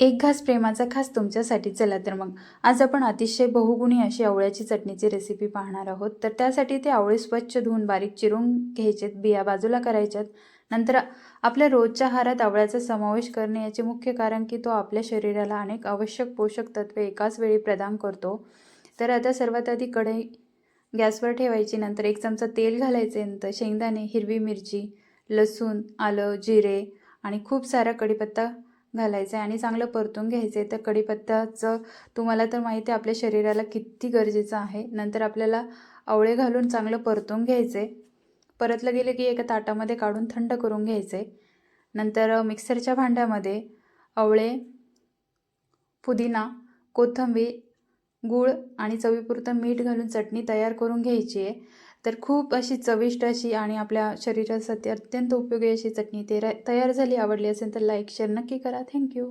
एक घास प्रेमाचा खास तुमच्यासाठी. चला तर मग. आज आपण अतिशय बहुगुणी अशी आवळ्याची चटणीची रेसिपी पाहणार आहोत. तर त्यासाठी ते आवळे स्वच्छ धुवून बारीक चिरून घ्यायचेत. बिया बाजूला करायच्यात. नंतर आपल्या रोजच्या आहारात आवळ्याचा समावेश करणे याचे मुख्य कारण की तो आपल्या शरीराला अनेक आवश्यक पोषक तत्वे एकाच वेळी प्रदान करतो. तर आता सर्वात आधी कढई गॅसवर ठेवायची. नंतर एक चमचा तेल घालायचे. नंतर शेंगदाणे हिरवी मिरची लसूण आलं जिरे आणि खूप सारा कढीपत्ता घालायचं आहे आणि चांगलं परतून घ्यायचं आहे तर कढीपत्त्याचं तुम्हाला तर माहिती आहे आपल्या शरीराला किती गरजेचं आहे. नंतर आपल्याला आवळे घालून चांगलं परतून घ्यायचं आहे परतलं गेलं की एका ताटामध्ये काढून थंड करून घ्यायचं आहे नंतर मिक्सरच्या भांड्यामध्ये आवळे पुदिना कोथिंबीर गूळ आणि चवीपुरतं मीठ घालून चटणी तयार करून घ्यायची आहे. तर खूप अशी चविष्ट अशी आणि आपल्या शरीरासाठी अत्यंत उपयोगी अशी चटणी ते तयार झाली आवडली असेल तर लाईक शेअर नक्की करा. थँक्यू